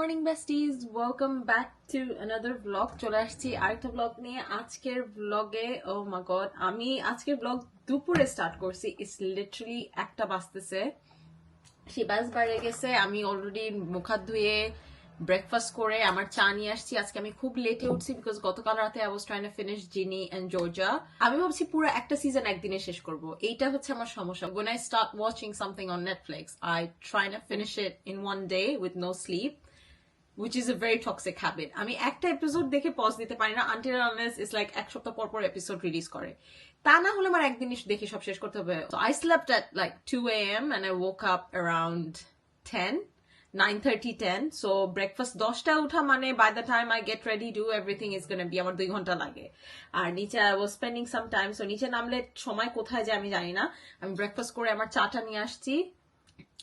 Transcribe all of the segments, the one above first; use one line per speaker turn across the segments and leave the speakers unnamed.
Morning besties welcome back to another blog চলে আসছি আরেকটা ব্লগ নিয়ে। আজকের ব্লগে ও মা গড আমি আজকের ব্লগ দুপুরে স্টার্ট করছি। ইটস লিটারালি একটা বাজতেছে। শিবাস বাইরে গেছে। আমি অলরেডি মুখাত ধুয়ে ব্রেকফাস্ট করে আমার চা নিয়ে আসছি। আজকে আমি খুব লেটে উঠছি বিকজ গতকাল রাতে I was trying to finish Ginny and Georgia আমি ভাবছি পুরো একটা সিজন একদিনে শেষ করব। এইটা হচ্ছে আমার সমস্যা। When i start watching something on netflix, i try to finish it in one day with no sleep which is a very toxic habit. আমি একটা এপিসোড দেখে পজ দিতে পারি না আনটিল আনলেস ইস লাইক এক সপ্তাহ পর পর এপিসোড রিলিজ করে। তা না হলে আমার একদিনই দেখে সব শেষ করতে হবে। So, i slept at, like 2 a.m and i woke up around 10 9:30 10 so, breakfast 10টা উঠা মানে the time i get ready, do everything is going to be আমার দুই ঘণ্টা লাগে। আর নিচে i was spending some time, so নিচে নামলে সময় কোথায় যায় আমি জানি না। আমি ব্রেকফাস্ট করে আমার চাটা নিয়ে আসছি।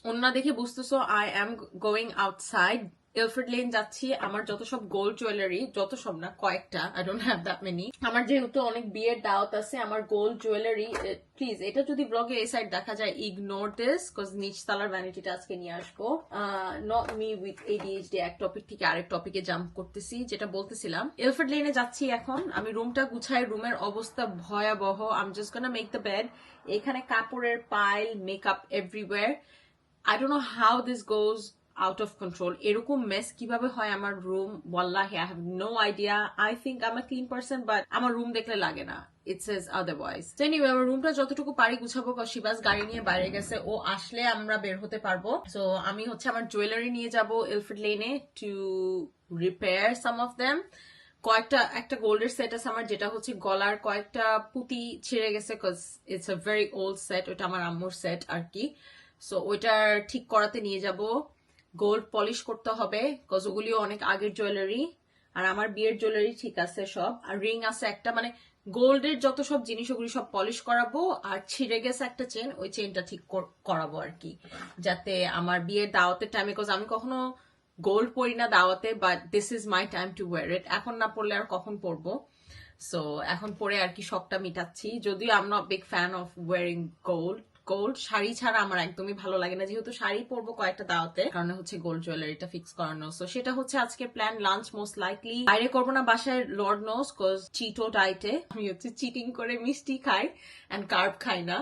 অন্য দেখে বুঝতেছো I am going outside Alfred lane যাচ্ছি। আমার যত সব গোল্ড জুয়েলারি যত সব না, কয়েকটা I don't have that many আমার যেহেতু অনেক বিয়ের দাওয়াত আছে, আমার গোল্ড জুয়েলারি প্লিজ এটা যদি ব্লগে এই সাইড দেখা যায় ইগনোর দিস বিকজ নিচ তালার ভ্যানিটিটা আজকে নিয়ে আসব। নট মি উইথ এডিএইচডি এক টপিক থেকে আরেক টপিকে জাম্প করতেছি, যেটা বলতেছিলাম। এলফ্রেড লেনে যাচ্ছি এখন। আমি রুমটা গুছাই রুমের অবস্থা ভয়াবহ। I'm just gonna make the bed এখানে কাপড়ের pile makeup everywhere I don't know how this goes out of control এরকম মেস কীভাবে হয় আমার room ওয়াল্লাহি I have no idea I think I clean person but আমার রুম দেখলে লাগে না। ইটস এস আদারওয়াইজ এনিওয়ে আমার রুমটা যতটুকু পারি গুছাবো শিবাস গাড়ি নিয়ে বাইরে গেছে। ও আসলে আমরা বের হতে পারব। সো আমি হচ্ছে আমার জুয়েলারি নিয়ে যাব এলফ্রেড লেনে to repair some of them কয়েকটা, একটা গোল্ডের সেট আছে আমার, যেটা হচ্ছে গলার কয়েকটা পুঁতি ছিঁড়ে গেছে cause it's a very old set ওটা আমার আম্মুর সেট আর কি। সো ওইটার ঠিক করাতে নিয়ে যাব। গোল্ড পলিশ করতে হবে কজ ওগুলিও অনেক আগের জুয়েলারি আর আমার বিয়ের জুয়েলারি ঠিক আছে সব। আর রিং আছে একটা মানে গোল্ডের যত সব জিনিস ওগুলি সব পলিশ করাবো, আর ছিঁড়ে গেছে একটা চেন ওই চেনটা ঠিক কর- করাবো আর কি। যাতে আমার বিয়ের দাওয়াতের টাইমে কজ আমি কখনো গোল্ড পরি না দাওয়াতে but this is my time to wear it এখন না পড়লে আর কখন পরবো? সো এখন পরে আর কি শখটা মিটাচ্ছি। যদিও I'm not big fan of wearing gold gold sari ছাড়া আমার একদমই ভালো লাগে না। যেহেতু শাড়ি পরবো কয়েকটা দাওয়াতে কারণ হচ্ছে গোল্ড জুয়েলারিটা ফিক্স করানো। সো সেটা হচ্ছে আজকে প্ল্যান লাঞ্চ মোস্ট লাইকলি বাইরে করব না, বাসায় লর্ড নোস চিটো টাইটে আমি হচ্ছে চিটিং করে মিষ্টি খাই অ্যান্ড কার্ব খাই না।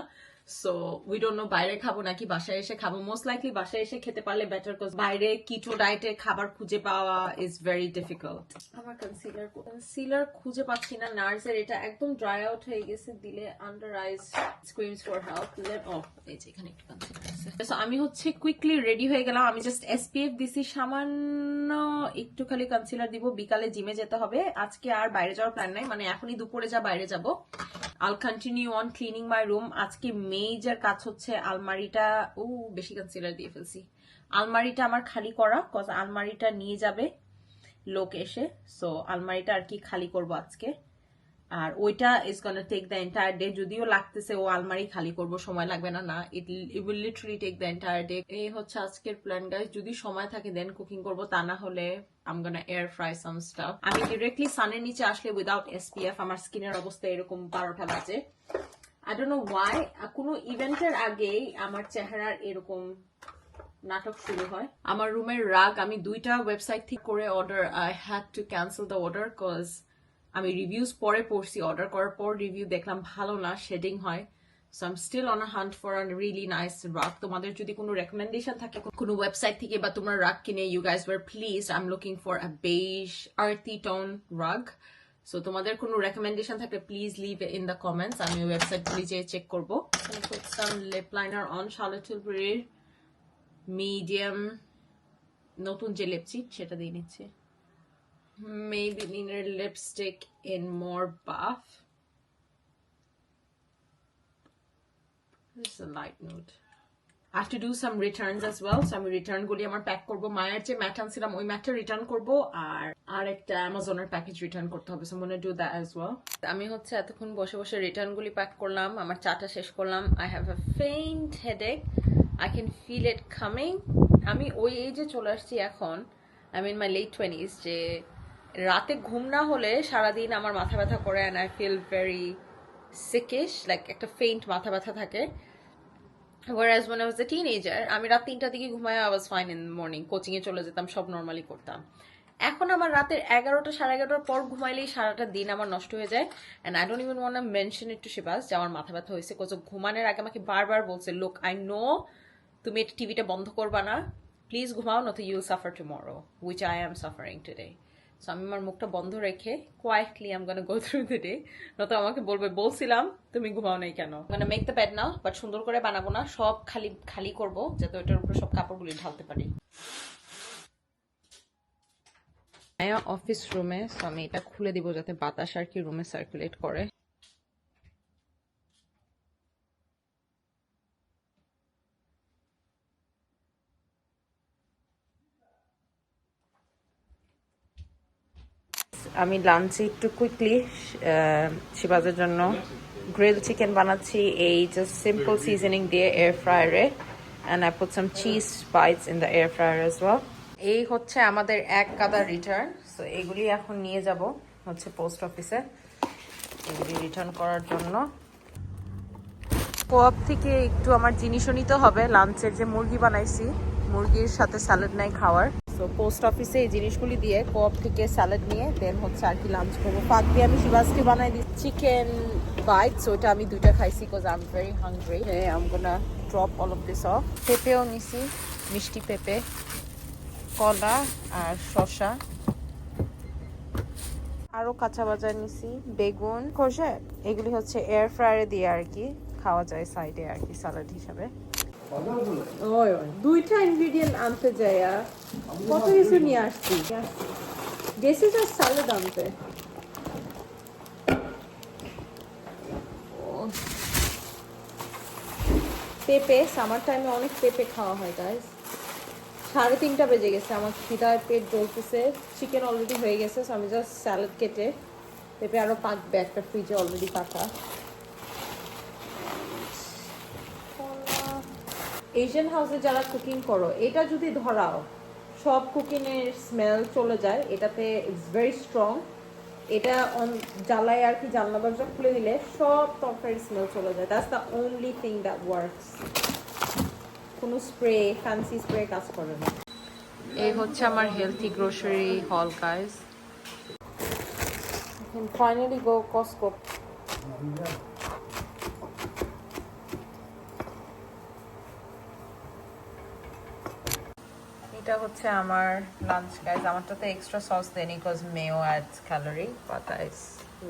সো উই ডোন্ট নো বাইরে খাব নাকি বাসায় এসে খাব। মোস্ট লাইকলি বাসায় এসে খেতে পারলে বেটার কজ বাইরে কিটো ডায়েটে খাবার খুঁজে পাওয়া ইজ ভেরি ডিফিকাল্ট আমার কনসিলার কনসিলার খুঁজে পাচ্ছি না। নার্সের এটা একদম ড্রাই আউট হয়ে গেছে। দিলে under eyes screams for help দিলে ও এই যে এখানে একটু কনসিলার আছে। So, আমি হচ্ছে কুইকলি রেডি হয়ে গেলাম। আমি জাস্ট এসপিএফ দিছি। সামান্য একটু খালি কনসিলার দিব। বিকালে জিমে যেতে হবে। আজকে আর বাইরে যাওয়ার প্ল্যান নাই। মানে এখনই দুপুরে যা বাইরে যাব। I'll continue on cleaning my room আজকে মেজর কাজ হচ্ছে আলমারিটা ও বেশি কনসিলার দিয়ে ফেলছি। আলমারিটা আমার খালি করা কজ আলমারিটা নিয়ে যাবে লোক এসে। সো আলমারিটা আর কি খালি করব আজকে। আর ওইটা is gonna take the entire day যদিও লাগতেছে ও আলমারি খালি করব, সময় লাগবে না না। It will literally take the entire day এই হচ্ছে আজকের প্ল্যান গাইস যদি সময় থাকে দেন কুকিং করব। তা না হলে I'm gonna air fry some stuff আমি ডিরেক্টলি সানের নিচে আসলে উইদাউট এসপিএফ আমার স্কিনের অবস্থা এরকম বারোটা বাজে। আই ডোন্ট নো ওয়াই কোনো ইভেন্টের আগেই আমার চেহারার এরকম নাটক শুরু হয়। আমার রুমের রাগ, আমি দুইটা ওয়েবসাইট থেকে করে order I had to cancel the order cause আমি রিভিউজ পরে পড়ছি। অর্ডার করার পর রিভিউ দেখলাম ভালো না শেডিং হয়। So I'm still on hunt for a really nice rug তোমাদের যদি কোনো রেকমেন্ডেশন থাকে কোনো ওয়েবসাইট থেকে বা তোমরা রাগ কিনে you guys where please I am looking for a বেশ আর্থি টোন রাগ সো তোমাদের কোনো রেকমেন্ডেশন থাকলে please leave in the comments আমি ওয়েবসাইটগুলি যেয়ে চেক করব লিপ লাইনার অন tilburyর মিডিয়াম নতুন যে লিপস্টিক সেটা দিয়ে নিচ্ছে Maybelline lipstick in more buff. This is a light nude. I have to do some returns as well. So আমি রিটার্ন গুলি আমার প্যাক করব। মায়ের যে ম্যাট আনছিলাম, ওই ম্যাটটা রিটার্ন করব আর আর একটা অ্যামাজনের প্যাকেজ রিটার্ন করতে হবে। সো মনে ডু দ্যাট অ্যাজ ওয়েল আমি হচ্ছে এতক্ষণ বসে বসে রিটার্ন গুলি প্যাক করলাম। আমার চাটা শেষ করলাম। I have a faint headache I can feel it coming আমি ওই এজে চলে আসছি এখন I mean my late twenties যে রাতে ঘুম না হলে সারাদিন আমার মাথা ব্যথা করে and I feel very sickish like একটা ফেইন্ট মাথা ব্যথা থাকে। Whereas when I was a teenager, আমি রাত তিনটা দিকে ঘুমায় I was fine in the morning. Coaching এ চলে যেতাম সব নর্মালি করতাম। এখন আমার রাতের এগারোটা সাড়ে এগারোটার পর ঘুমাইলেই সারাটা দিন আমার নষ্ট হয়ে যায়। And I don't even want mention it to Shibas যে আমার মাথা ব্যথা হয়েছে। কোচ ঘুমানোর আগে আমাকে বারবার বলছে লোক আই নো তুমি এটা টিভিটা বন্ধ করবা না। প্লিজ ঘুমাও নয়তো you'll suffer tomorrow which I am suffering today so আমি আমার মুখটা বন্ধ রেখে quietly I'm gonna go through the day নয়তো আমাকে বলবে, বলছিলাম, তুমি ঘুমাও নাই কেন? মানে make the bed now but সুন্দর করে বানাবো না, সব খালি খালি করব, যাতে ওটার উপরে সব কাপড়গুলি ঢালতে পারি। অফিস রুমে সো আমি এটা খুলে দিব যাতে বাতাস আর কি রুমে সার্কুলেট করে। আমি লাঞ্চে একটু কুইকলি শিবাজের জন্য গ্রিল চিকেন বানাচ্ছি। এই জাস্ট সিম্পল সিজনিং দিয়ে air ফ্রায়ারে and I put some cheese spice in the air fryer as well. এই হচ্ছে আমাদের এক কাদা রিটার্ন সো এগুলি এখন নিয়ে যাব হচ্ছে পোস্ট অফিসে এগুলি রিটার্ন করার জন্য। কোয়াপ থেকে একটু আমার জিনিসও নিতে হবে, লাঞ্চের যে মুরগি বানাইছি, মুরগির সাথে স্যালাড নাই খাওয়ার। সো পোস্ট অফিসে এই জিনিসগুলি দিয়ে কোয়াপ থেকে স্যালাড নিয়ে দেন হচ্ছে আর কি লাঞ্চ করব। ফাঁক দিয়ে আমি শিবাসকে বানাই দিই চিকেন বাইটস ওটা আমি দুইটা খাইছি because I am very hungry I am gonna drop all of this of পেঁপেও নিছি, মিষ্টি পেঁপে, কলা আর শসা। আরও কাঁচা বাজার নিছি, বেগুন, খোসে। এগুলি হচ্ছে এয়ার ফ্রায়ারে দিয়ে আর কি খাওয়া যায় সাইডে আর কি স্যালাড হিসাবে।
ওই দুইটা আনতে যাই কত কিছু নিয়ে আসছি? গেছি পেঁপে সামার টাইমে অনেক পেঁপে খাওয়া হয় গাইস সাড়ে তিনটা বেজে গেছে, আমার খিদায় পেট জ্বলতেছে। চিকেন অলরেডি হয়ে গেছে আমি জাস্ট স্যালাড কেটে পেঁপে আরও পাকবে একটা ফ্রিজে অলরেডি পাকা। এশিয়ান হাউসে যারা কুকিং করো এটা যদি ধরাও সব কুকিংয়ের স্মেল চলে যায় এটাতে ইটস ভেরি স্ট্রং এটা অন জ্বালায় আর কি জানলা দরজা খুলে দিলে সব তরকারির স্মেল চলে যায়। That's the only thing that works কোনো স্প্রে ফ্যান্সি স্প্রে কাজ করে না।
এই হচ্ছে আমার healthy grocery haul guys
And finally go
এটা হচ্ছে আমার লাঞ্চ গাইস আমারটাতে extra sauce দেনি because mayo adds calorie but ice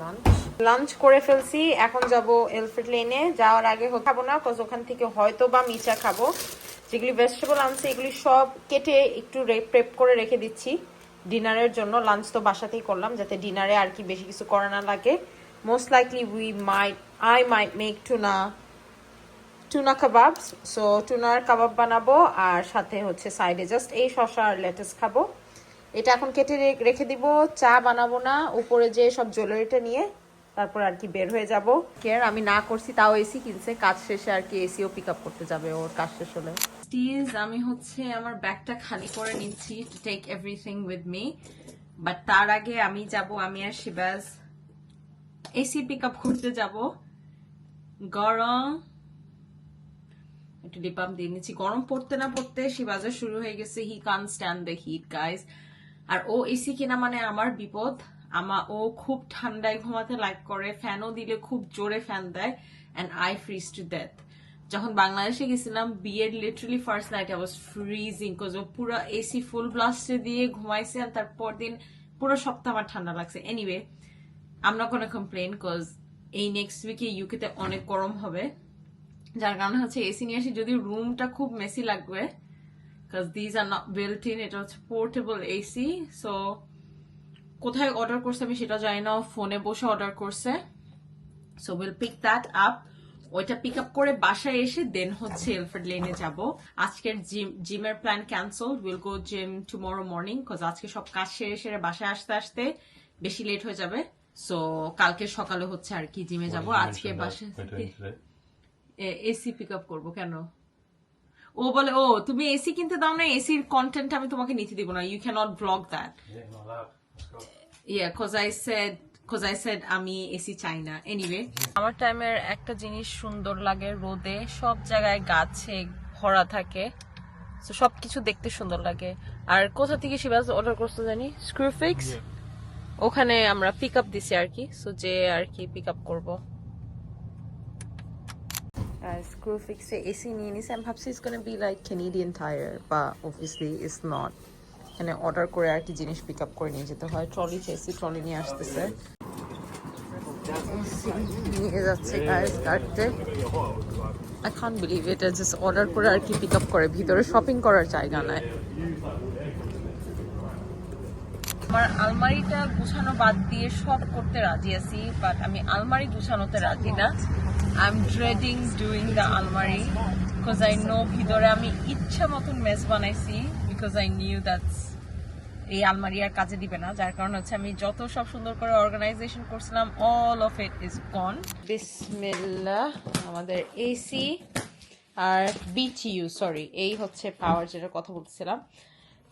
lunch lunch করে ফেলছি। এখন যাব এলফ্রেড লেনে যাওয়ার আগে খাব না কজ ওখান থেকে হয়তো বা মিচা খাব। যেগুলি ভেজিটেবল আনছে, এগুলি সব কেটে একটু প্রেপ করে রেখে দিচ্ছি। ডিনারের জন্য লাঞ্চ তো বাসাতেই করলাম, যাতে ডিনারে আর কি বেশি কিছু করা না লাগে। Most likely we might I might make tuna tuna kebab so টুনার কাবাব বানাবো আর সাথে হচ্ছে সাইডে জাস্ট এই শসা আর লেটাস খাব। এটা এখন কেটে রেখে দিব। চা বানাবো না। উপরে যে সব জুয়েলারিটা নিয়ে তারপর আর কি বের হয়ে যাব। কেয়ার আমি না করছি, তাও এসি কিনছে। কাজ শেষে আর কি এসিও পিক আপ করতে যাবে ওর কাজ শেষ হলে। প্লিজ আমি হচ্ছে আমার ব্যাগটা খালি করে নিচ্ছি to take everything with me but তার আগে আমি যাব, আমি আর শিবাজ এসি পিক আপ করতে যাব। গরম। একটু লিপ বাম দিয়ে নিচ্ছি। গরম পড়তে না পড়তে শিবাজার শুরু হয়ে গেছে। He can't stand the heat guys আর ও এসি কিনা মানে আমার বিপদ। আমা ও খুব ঠান্ডায় ঘুমাতে লাইক করে, ফ্যানও দিলে খুব জোরে ফ্যান দেয় and I freeze to death যখন বাংলাদেশে গেছিলাম বিয়ের literally first night I was freezing cause ও পুরো এসি ফুল ব্লাস্টে দিয়ে ঘুমাইছে আর তারপর দিন পুরো সপ্তাহ আমার ঠান্ডা লাগছে। এনিওয়ে আমরা কোনো কমপ্লেন কজ এই নেক্সট উইকে ইউকেতে অনেক গরম হবে। যার কারণে হচ্ছে এসি নিয়ে আসি যদি রুমটা খুব মেসি লাগবে cause these are not built in এটা হচ্ছে পোর্টেবল এসি সো কোথায় অর্ডার করছে আমি সেটা জানি না ফোনে বসে অর্ডার করছে। So will pick that up ওইটা পিক আপ করে বাসায় এসে দেন হচ্ছে এলফ্রেড লেনে যাব। আজকের জিম জিমের plan cancel will go gym tomorrow morning cause আজকে সব কাজ সেরে সেরে বাসায় আসতে আসতে বেশি লেট হয়ে যাবে। সো কালকে সকালে হচ্ছে আর কি জিমে যাব। আজকে বাসায় এসি পিক আপ করব কেন? ও বলে ও তুমি এসি কিনতে দাও না এসির কন্টেন্ট আমি তোমাকে নিতে দিব না you can't vlog that Yeah, because I said Because I said আমি এসি চাই না এনিওয়ে আমার টাইমের একটা জিনিস সুন্দর লাগে রোদে সব জায়গায় গাছে ভরা থাকে তো সবকিছু দেখতে সুন্দর লাগে। আর কোথা থেকে শিবাজ অর্ডার করতে জানি? স্ক্রুফিক্স ওখানে আমরা পিক আপ দিছি আর কি সো যে আর কি পিক আপ করব। স্ক্রুফিক্সে এসি নিয়ে নিছি আমি ভাবছি it's gonna be like Canadian Tire বা অবভিয়াসলি ইটস নট এখানে অর্ডার করে আর কি জিনিস পিক আপ করে নিয়ে যেতে হয়। ট্রলি চেয়েছি ট্রলি নিয়ে আসতেছে। নিয়ে যাচ্ছে গাইস কাটতে। আই কান বিলিভ এটা জাস্ট অর্ডার করে আর কি পিক আপ করে, ভিতরে শপিং করার জায়গা নাই। আমার আলমারিটা গুছানো বাদ দিয়ে সব করতে রাজি আছি বাট আমি আলমারি গুছানোতে রাজি না। I am dreading doing the আলমারি বিকজ আই নো ভিতরে আমি ইচ্ছা মতন মেস বানাইছি বিকজ আই নিউ দ্যাটস এই আলমারি আর কাজে দিবে না। যার কারণ হচ্ছে আমি যত সব সুন্দর করে অর্গানাইজেশন করছিলাম all of it is gone বিসমিল্লাহ, আমাদের এসি আর বিটিইউ সরি এই হচ্ছে পাওয়ার যেটা কথা বলছিলাম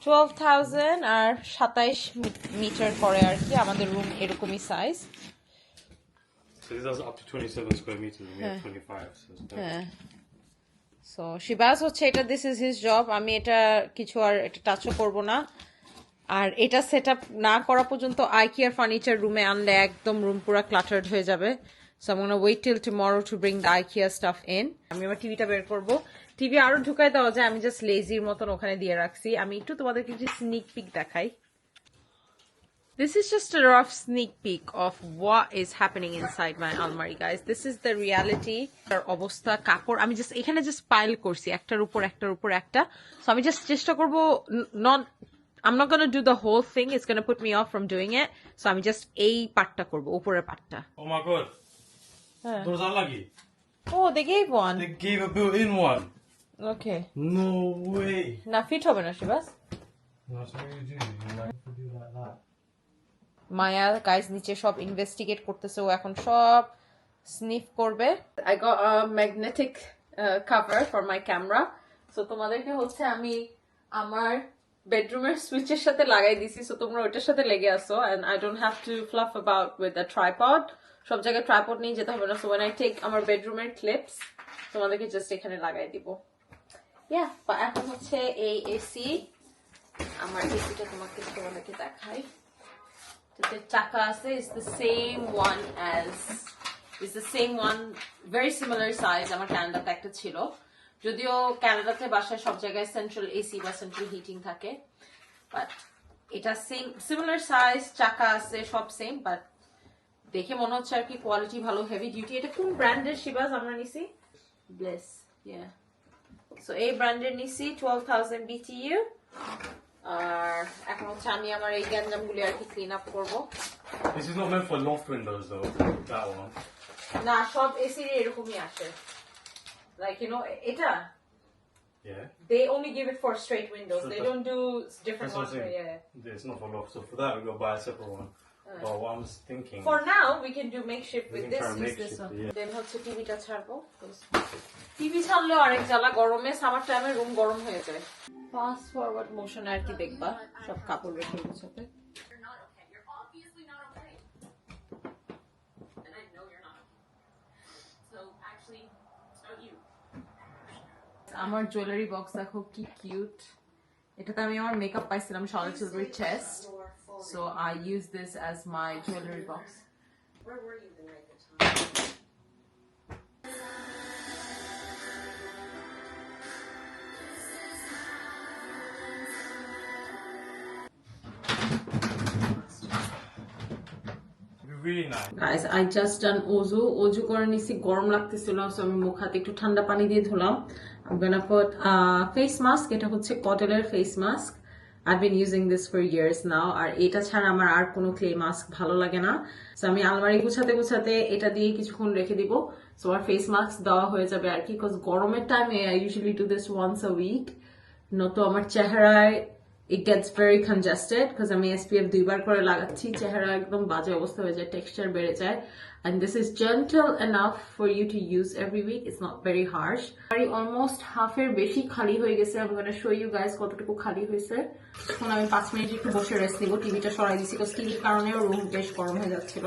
টুয়েলভ থাউজেন্ড আর সাতাইশ মিটার করে আর কি আমাদের রুম এরকমই size
So this is up to 27 square meters and we have 25. So it's
so Shibas হচ্ছে এটা দিস ইজ হিজ জব আমি এটা কিছু আর এটা টাচও করব না। আর এটা সেট আপ না করা পর্যন্ত আইকিয়ার ফার্নিচার রুমে আনলে একদম রুম পুরো ক্লাটার্ড হয়ে যাবে। সো আমি wait till tomorrow to bring the IKEA stuff in আমি আমার টিভিটা বের করব। টিভি আরও ঢুকাই দেওয়া যায় আমি জাস্ট লেজির মতন ওখানে দিয়ে রাখছি আমি একটু তোমাদেরকে একটু স্নিক পিক দেখাই This is just a rough sneak peek of what is happening inside my almari, guys. This is the reality. আর অবস্থা কাপড় আমি জাস্ট এখানে জাস্ট পাইল করছি একটার উপর একটার উপর একটা সো আমি জাস্ট চেষ্টা করব not I'm not gonna do the whole thing. It's gonna put me off from doing it. So আমি জাস্ট এই পার্টটা করব উপরের পার্টটা
Oh my god. Those are lucky.
Oh, they gave one.
They gave a built-in one.
Okay.
No way.
না fit হবে না Shibas
That's what you do. You like to do like that.
Maya guys নিচে সব investigate করতেছে ও এখন সব sniff করবে I got a magnetic cover for my camera so তোমাদেরকে হচ্ছে আমি আমার বেডরুমের সুইচের সাথে লাগাই দিছি সো তোমরা ওটার সাথে লেগে আসো and I don't have to fluff about with a tripod সব জায়গায় ট্রাইপড নিয়ে যেতে হবে না সো ওয়েন আই টেক আমার বেডরুমের ক্লিপস তোমাদেরকে জাস্ট এখানে লাগাই দিব ইয়া এখন হচ্ছে এই এসি আমার এসিটা তোমাকে তোমাদেরকে দেখাই। the চাকা আছে is the same one as is the same one, very similar size, আমার ক্যানাডাতে একটা ছিল। যদিও ক্যানাডাতে বাসায় সব জায়গায় সেন্ট্রাল এসি বা সেন্ট্রাল হিটিং থাকে বাট এটা সেম সিমিলার সাইজ চাকা আছে, সব সেম বাট দেখে মনে হচ্ছে আর কি কোয়ালিটি ভালো হেভি ডিউটি এটা কোন ব্র্যান্ডের শিবাজ আমরা নিছি? ব্লেস ইয়া সো এই ব্র্যান্ডের নিছি টুয়েলভ থাউজেন্ড বিটিইউ আর এখন হচ্ছে আমি আমার এই গ্যাঞ্জামগুলি আর কি ক্লিন আপ করবো
This is not meant for loft windows though. That one.
না সব এসির এরকমই আসে লাইক ইউ নো এটা
Yeah.
they only give it for straight windows
So
they
that's-
don't do different
That's what
ones
I'm
for
saying.
yeah
It's not for loft. So for that we go buy a separate one. But what I'm thinking.
for now we can do makeshift with this use this one
yeah.
then হচ্ছে টিভিটা ছাড়বো TV ছাড়লেও আরেক জ্বালা গরমে summer টাইমে room গরম হয়ে যায় ফাস্ট ফরওয়ার্ড মোশন আর কি দেখবা সব কাপড় রেখে গুছাতে
I.
আমার জুয়েলারি বক্স দেখো কি কিউট এটাতে আমি আমার মেকআপ পাইছিলাম Charlotte silver chest so I use this as my jewellery box
Where were you the night
really nice.
Guys I just done ওজু ওজু করে নিছি গরম লাগতেছিল সো আমি মুখ হাতে একটু ঠান্ডা পানি দিয়ে ধুলাম I'm gonna put face mask এটা হচ্ছে কটলের face mask I've been using this for years now, আর এটা ছাড়া আমার আর কোনো ক্লে মাস্ক ভালো লাগে না। সো আমি আলমারি গুছাতে গুছাতে এটা দিয়ে কিছুক্ষণ রেখে দিব। সো আমার ফেস মাস্ক দেওয়া হয়ে যাবে আর কি বিকজ গরমের টাইমে I usually do this once a week নতো আমার চেহারায় it gets very congested because আমি এসপিএফ দুইবার করে লাগাচ্ছি, চেহারা একদম বাজে অবস্থা হয়ে যায় টেক্সচার বেড়ে যায়। And this is gentle enough for you to use every week, it's not very harsh. বাড়ি অলমোস্ট হাফের বেশি খালি হয়ে গেছে আমি গোনা শো ইউ গাইস কতটুকু খালি হয়েছে। এখন আমি পাঁচ মিনিট একটু বসে রেস্ট নিব টিভিটা সরাই দিচ্ছি বিকজ টিভির কারণেও রুম বেশ গরম হয়ে যাচ্ছিল।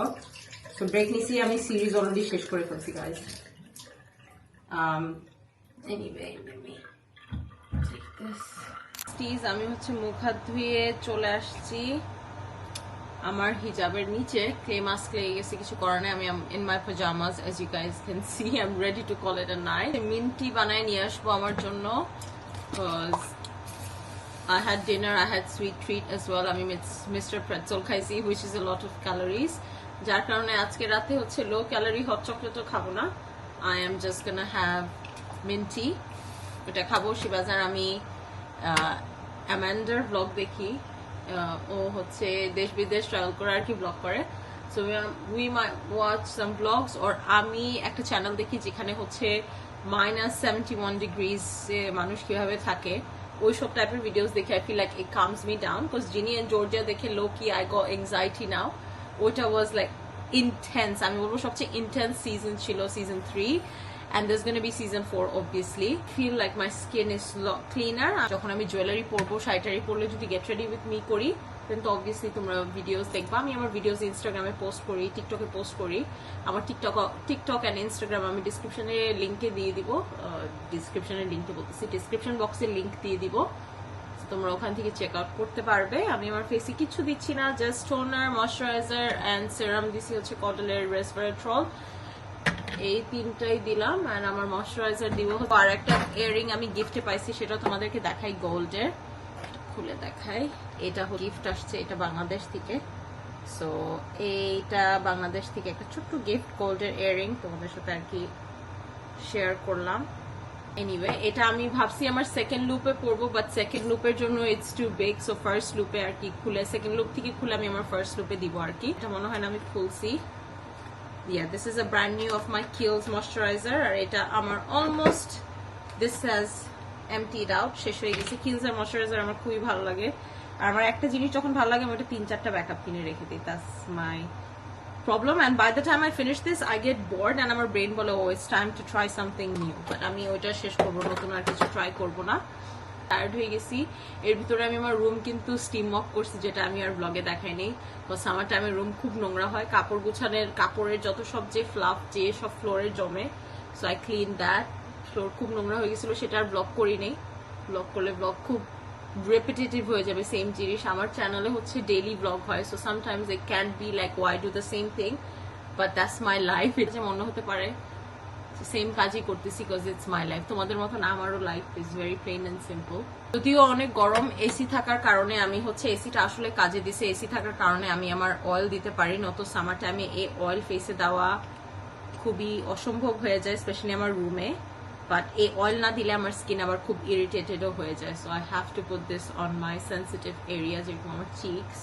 তো ব্রেক নিছি, আমি সিরিজ অলরেডি শেষ করে ফেলছি guys um anyway, let me take this. Please আমি হচ্ছে মুখ হাত ধুয়ে চলে আসছি আমার হিজাবের নিচে ক্লে মাস্ক লেগে গেছে কিছু করার নেই আমি in my pyjamas as you guys can see I am ready to call it a night mint tea বানায় নিয়ে আসব আমার জন্য because I had dinner, I had sweet treat as well. আমি Mr. Pretzel খাইছি, which is a lot of calories. যার কারণে আজকে রাতে হচ্ছে লো ক্যালোরি হট চকলেটও খাব না I am just gonna have mint tea এটা খাব শিবাজার আমি অ্যামান্ডার ব্লগ দেখি। ও হচ্ছে দেশ বিদেশ ট্রাভেল করে আর কি ব্লগ করে। So we might watch some vlogs or আমি একটা চ্যানেল দেখি যেখানে হচ্ছে মাইনাস সেভেন্টি ওয়ান ডিগ্রিজ মানুষ কীভাবে থাকে। ওই সব টাইপের ভিডিওস দেখে I feel like it calms me down because Ginny and Georgia দেখে লো কি আই গো এংজাইটি নাও ওইটা ওয়াজ লাইক ইন্টেন্স আমি বলব সবচেয়ে ইন্টেন্স সিজন ছিল season three and there's going to be season 4 obviously. Feel like my skin is lo- cleaner. যখন আমি জুয়েলারি পরবো শাড়িটারি পরলে যদি গেট রেডি উইথ মি করি দেন তো অবভিয়াসলি তোমরা ভিডিওস দেখবা। আমি আমার ভিডিওস ইনস্টাগ্রামে পোস্ট করি টিকটকে পোস্ট করি। আমার টিকটক টিকটক অ্যান্ড ইনস্টাগ্রাম আমি ডিসক্রিপশনে লিঙ্কে দিয়ে দিব। ডিসক্রিপশনের লিঙ্কে বলতেছি ডিসক্রিপশন বক্সে লিঙ্ক দিয়ে দিব। তোমরা ওখান থেকে চেক আউট করতে পারবে। আমি আমার ফেসে কিছু দিচ্ছি না just toner moisturiser and serum দিছি হচ্ছে কটলের রেসভেরাট্রল এই তিনটাই দিলাম আর আমার ময়শ্চারাইজার দিব। আর একটা ইয়ারিং আমি গিফটে পাইছি, সেটা তোমাদেরকে দেখাই গোল্ডের খুলে দেখাই। এটা গিফট আসছে, এটা বাংলাদেশ থেকে। সো এইটা বাংলাদেশ থেকে একটা ছোট্ট গিফট গোল্ডের ইয়ারিং তোমাদের সাথে আর কি শেয়ার করলাম। এনিওয়ে এটা আমি ভাবছি আমার সেকেন্ড লুপে পড়ব বাট সেকেন্ড লুপের জন্য it's too big so first লুপে আর কি খুলে সেকেন্ড লুপ থেকে খুলে আমি আমার ফার্স্ট লুপে দিব আর কি। এটা মনে হয় না আমি খুলছি। Yeah this is a brand new of my Kiehl's moisturizer আর এটা আমার almost this has emptied out শেষ হয়ে গেছে এর moisturizer আমার খুবই ভালো লাগে আর আমার একটা জিনিস যখন ভালো লাগে আমি ওটা তিন চারটা ব্যাকআপ কিনে রেখে দিই that's my problem and by the time I finish this I get bored and আমার brain বলে oh it's time to try something new but আমি ওইটা শেষ করব নতুন আর কিছু ট্রাই করব না টায়ার্ড হয়ে গেছি। এর ভিতরে আমি আমার রুম কিন্তু স্টিম মপ করছি, যেটা আমি আর ব্লগে দেখাই দেখাইনি সামার টাইমে রুম খুব নোংরা হয়। কাপড় গুছানোর, কাপড়ের যত সব যে ফ্লাফ যে সব ফ্লোরে জমে so I clean that floor খুব নোংরা হয়ে গেছিল, সেটা আর ব্লগ করি নেই। ব্লগ করলে ব্লগ খুব রেপিটেটিভ হয়ে যাবে সেম জিনিস। আমার চ্যানেলে হচ্ছে ডেইলি ব্লগ হয় so sometimes it can be like why do the same thing but that's my life এটা মনে হতে পারে। সেম কাজই করতেছি বিকজ ইটস মাই লাইফ তোমাদের মতন আমারও life is very plain and simple যদিও অনেক গরম এসি থাকার কারণে আমি হচ্ছে এসিটা আসলে কাজে দিছে। এসি থাকার কারণে আমি আমার অয়েল দিতে পারি নত সামার টাইমে এই অয়েল ফেসে দেওয়া খুবই অসম্ভব হয়ে যায় স্পেশালি আমার রুমে বাট এই অয়েল না দিলে আমার স্কিন আবার খুব ইরিটেটেডও হয়ে যায়। So I have to put this on my sensitive area যেরকম আমার চিকস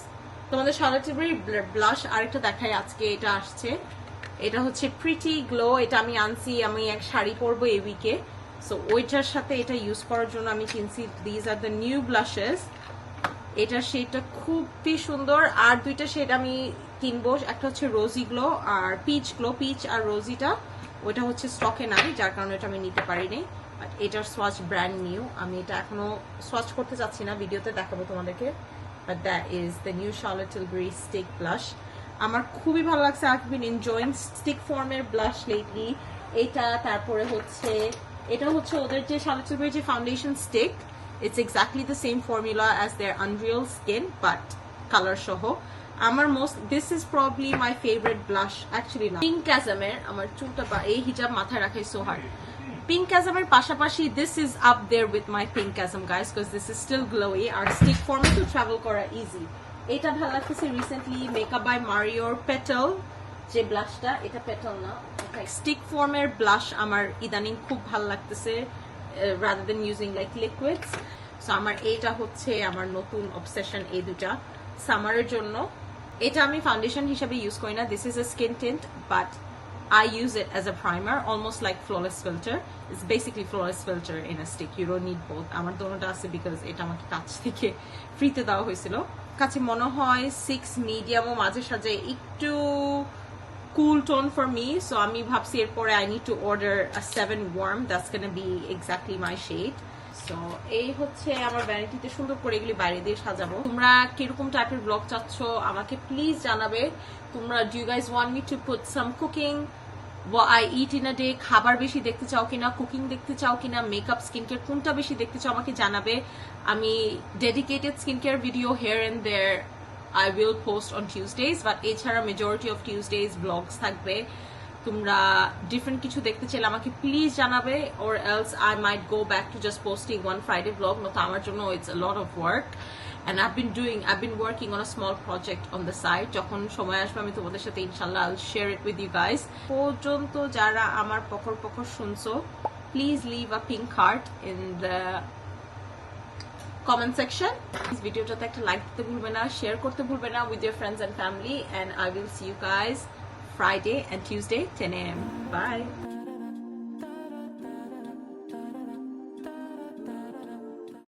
তোমাদের সরাটিভারি ব্লাশ আরেকটা দেখাই। আজকে এটা আসছে। এটা হচ্ছে প্রিটি গ্লো এটা আমি আনছি, আমি এক শাড়ি পরবো এই উইকে সো ওইটার সাথে এটা ইউজ করার জন্য আমি কিনছি these are the new blushes এটার শেডটা খুবই সুন্দর, আর দুইটা শেড আমি কিনবো, একটা হচ্ছে রোজি গ্লো আর পিচ গ্লো পিচ আর রোজিটা ওইটা হচ্ছে স্টকে নাই, যার কারণে এটা আমি নিতে পারিনি। বাট এটার সোয়াচ ব্র্যান্ড নিউ আমি এটা এখনও সোয়াচ করতে চাচ্ছি না, ভিডিওতে দেখাবো তোমাদেরকে। But that is the new Charlotte Tilbury stick blush আমার খুবই ভালো লাগছে আই বিন এনজয়িং স্টিক ফর্মের ব্লাশ লেটলি এটা তারপরে হচ্ছে, এটা হচ্ছে ওদের যে টিলবেরি যে foundation stick it's exactly the same formula as their unreal skin but colour সহ। আমার most this is probably my favourite blush actually না। পিঙ্ক ক্যাজামের আমার চুলটা বা এই হিজাব মাথায় রাখাই সো হার্ড পিঙ্ক ক্যাজামের পাশাপাশি this is up there with my pink ক্যাজাম guys because this is still glowy R stick ফর্মে তো ট্রাভেল করা ইজি এটা ভালো লাগতেছে রিসেন্টলি মেকআপ বাই মারিওর পেটল যে ব্লাশটা এটা পেটল না স্টিক ফর্মের ব্লাশ আমার ইদানিং খুব ভালো লাগতেছে rather than using like liquids so আমার এইটা হচ্ছে আমার নতুন অবসেশন এই দুটা। সামারের জন্য, এটা আমি ফাউন্ডেশন হিসাবে ইউজ করি না this is a skin tint but I use it as a primer, almost like flawless filter. It's basically flawless filter in a stick. You don't need both. আমার দোনোটা আছে because এটা আমাকে কাছ থেকে ফ্রিতে দেওয়া হয়েছিল কাছে মনে হয় সিক্স মিডিয়ামও মাঝে সাঝে একটু cool tone for me so আমি ভাবছি এরপরে I need to order a seven warm that's can be exactly my shade So এই হচ্ছে আমার ভ্যানিটিতে সুন্দর করে এগুলি বাইরে দিয়ে সাজাবো। তোমরা কীরকম টাইপের ব্লগ চাচ্ছ আমাকে প্লিজ জানাবে। তোমরা do guys want me to put some cooking I eat in day খাবার বেশি দেখতে চাও কিনা? কুকিং দেখতে চাও কিনা? মেকআপ স্কিন কেয়ার কোনটা বেশি দেখতে চাও আমাকে জানাবে। আমি dedicated skin care video here and there I will post on Tuesdays but এছাড়া মেজরিটি অফ টিউসডেজ ব্লগস থাকবে। তোমরা ডিফারেন্ট কিছু দেখতে চাইলে আমাকে প্লিজ জানাবে or else I might go back to just posting one Friday blog নতো আমার জন্য it's lot of work and I been doing I been working on a small project on the side যখন সময় আসবে, আমি তোমাদের সাথে ইনশাল্লাহ I'll share it with you guys পর্যন্ত যারা আমার পকর পকর শুনছো please leave a pink heart in the comment section ভিডিওটাতে একটা লাইক দিতে ভুলবে না শেয়ার করতে ভুলবে না with your friends and family and I will see you guys Friday and Tuesday ten AM bye